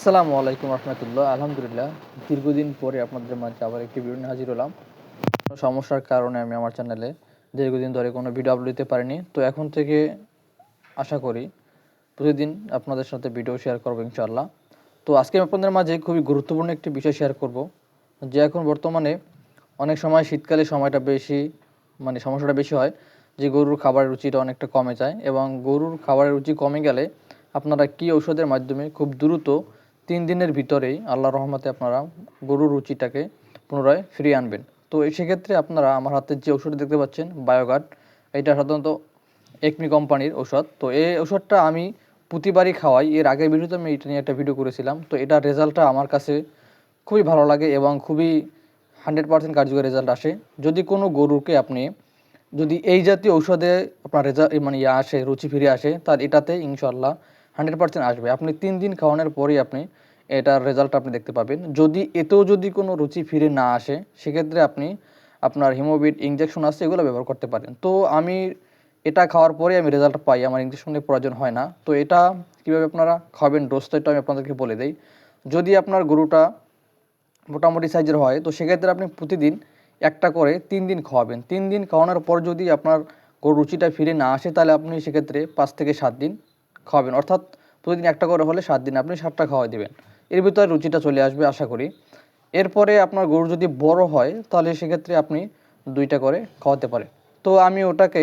আসসালামু আলাইকুম রহমতুল্লাহ। আলহামদুলিল্লাহ, দীর্ঘদিন পরে আপনাদের মাঝে আবার একটি ভিডিও নিয়ে হাজির হলাম। সমস্যার কারণে আমি আমার চ্যানেলে দীর্ঘদিন ধরে কোনো ভিডিও আপলোড দিতে পারিনি। তো এখন থেকে আশা করি প্রতিদিন আপনাদের সাথে ভিডিও শেয়ার করব ইনশাআল্লাহ। তো আজকে আমি আপনাদের মাঝে খুবই গুরুত্বপূর্ণ একটি বিষয় শেয়ার করব। যে এখন বর্তমানে অনেক সময় শীতকালে সময়টা বেশি মানে সমস্যাটা বেশি হয় যে গরুর খাবারের রুচিটা অনেকটা কমে যায় এবং গরুর খাবারের রুচি কমে গেলে আপনারা কি ঔষধের মাধ্যমে খুব দ্রুত তিন দিনের ভিতরেই আল্লাহ রহমতে আপনারা গরুর রুচিটাকে পুনরায় ফিরিয়ে আনবেন। তো সেক্ষেত্রে আপনারা আমার হাতে যে ওষুধ দেখতে পাচ্ছেন, বায়োগার্ড, এটা সাধারণত একমি কোম্পানির ওষুধ তো এই ওষুধটা আমি প্রতিবারই খাওয়াই। এর আগের ভিডিওতে আমি এটা নিয়ে একটা ভিডিও করেছিলাম। তো এটার রেজাল্টটা আমার কাছে খুবই ভালো লাগে এবং খুবই হান্ড্রেড পার্সেন্ট কার্যকরী রেজাল্ট আসে। যদি কোনো গরুকে আপনি যদি এই জাতীয় ঔষধে আপনার রেজাল্ট মানে ইয়ে আসে, রুচি ফিরে আসে, তার এটাতে ইনশাল্লাহ হান্ড্রেড পার্সেন্ট আসবে। আপনি তিন দিন খাওয়ানোর পরেই আপনি এটার রেজাল্ট আপনি দেখতে পাবেন। যদি এতেও যদি কোনো রুচি ফিরে না আসে, সেক্ষেত্রে আপনি আপনার হিমোবিট ইঞ্জেকশন আছে, এগুলো ব্যবহার করতে পারেন। তো আমি এটা খাওয়ার পরে আমি রেজাল্ট পাই, আমার ইঞ্জেকশনের প্রয়োজন হয় না। তো এটা কীভাবে আপনারা খাবেন? ডোজটা এটা আমি আপনাদেরকে বলে দিই। যদি আপনার গরুটা মোটামুটি সাইজের হয়, তো সেক্ষেত্রে আপনি প্রতিদিন একটা করে তিন দিন খাওয়াবেন। তিন দিন খাওয়ানোর পর যদি আপনার গরুর রুচিটা ফিরে না আসে, তাহলে আপনি সেক্ষেত্রে পাঁচ থেকে সাত দিন খাওয়াবেন। অর্থাৎ প্রতিদিন একটা করে হলে সাত দিন আপনি সাতটা খাওয়াই দেবেন। এর ভিতরে রুচিটা চলে আসবে, আশা করি। এরপরে আপনার গরু যদি বড় হয়, তাহলে সেক্ষেত্রে আপনি দুইটা করে খাওয়াতে পারেন। তো আমি ওটাকে,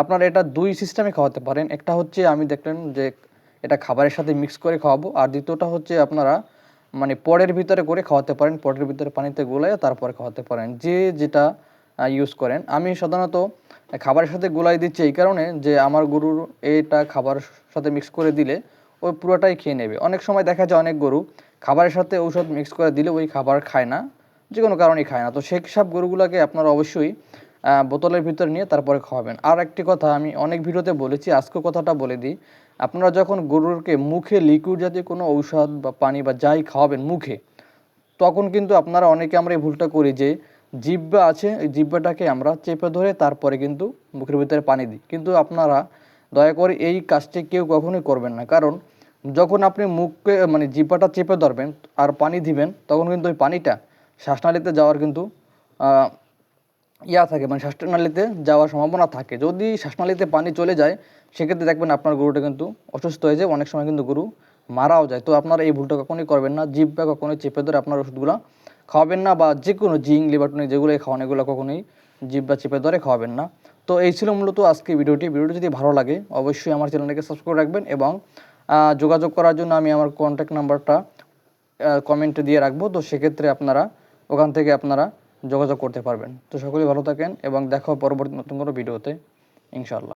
আপনার এটা দুই সিস্টেমে খাওয়াতে পারেন। একটা হচ্ছে আমি দেখলেন যে এটা খাবারের সাথে মিক্স করে খাওয়াবো, আর দ্বিতীয়টা হচ্ছে আপনারা মানে পরের ভিতরে করে খাওয়াতে পারেন পরের ভিতরে পানিতে গোলায় তারপরে খাওয়াতে পারেন। যে যেটা ইউজ করেন। আমি সাধারণত খাবারের সাথে গোলাই দিচ্ছি এই কারণে যে আমার গরুর এটা খাবারের সাথে মিক্স করে দিলে ওই পুরোটাই খেয়ে নেবে। অনেক সময় দেখা যায় অনেক গরু খাবারের সাথে ঔষধ মিক্স করে দিলে ওই খাবার খায় না যে কোনো কারণেই খায় না। তো সেই সব গরুগুলোকে আপনারা অবশ্যই বোতলের ভিতরে নিয়ে তারপরে খাওয়াবেন। আর একটি কথা আমি অনেক ভিডিওতে বলেছি আজকে কথাটা বলে দিই। আপনারা যখন গরুরকে মুখে লিকুইড জাতীয় কোনো ঔষধ বা পানি বা যাই খাওয়াবেন মুখে, তখন কিন্তু আপনারা অনেকে আমরা এই ভুলটা করি যে, জিব্বা আছে এই জিব্বাটাকে আমরা চেপে ধরে তারপরে কিন্তু মুখের ভিতরে পানি দিই। কিন্তু আপনারা দয়া করে এই কাজটি কেউ কখনোই করবেন না। কারণ যখন আপনি মুখকে মানে জিব্বাটা চেপে ধরবেন আর পানি দিবেন, তখন কিন্তু ওই পানিটা শ্বাসনালীতে যাওয়ার কিন্তু ইয়া থাকে মানে শ্বাসনালীতে যাওয়ার সম্ভাবনা থাকে। যদি শ্বাসনালীতে পানি চলে যায়, সেক্ষেত্রে দেখবেন আপনার গরুটা কিন্তু অসুস্থ হয়ে যায়। অনেক সময় কিন্তু গরু মারাও যায়। তো আপনারা এই ভুলটা কখনোই করবেন না। জিব্বা কখনোই চেপে ধরে আপনার ওষুধগুলো খাওয়াবেন না বা যে কোনো জিং লিভারটনি যেগুলো খাওয়ান, এগুলো কখনোই জিব্বা চেপে ধরে খাওয়াবেন না। তো এই ছিল মূলত আজকে ভিডিওটি। ভিডিওটি যদি ভালো লাগে, অবশ্যই আমার চ্যানেলটাকে সাবস্ক্রাইব রাখবেন এবং যোগাযোগ করার জন্য আমি আমার কন্ট্যাক্ট নাম্বারটা কমেন্টে দিয়ে রাখব। তো সেক্ষেত্রে আপনারা ওখান থেকে আপনারা যোগাযোগ করতে পারবেন। তো সকলেই ভালো থাকেন এবং দেখো পরবর্তী নতুন কোনো ভিডিওতে। ইনশাআল্লাহ।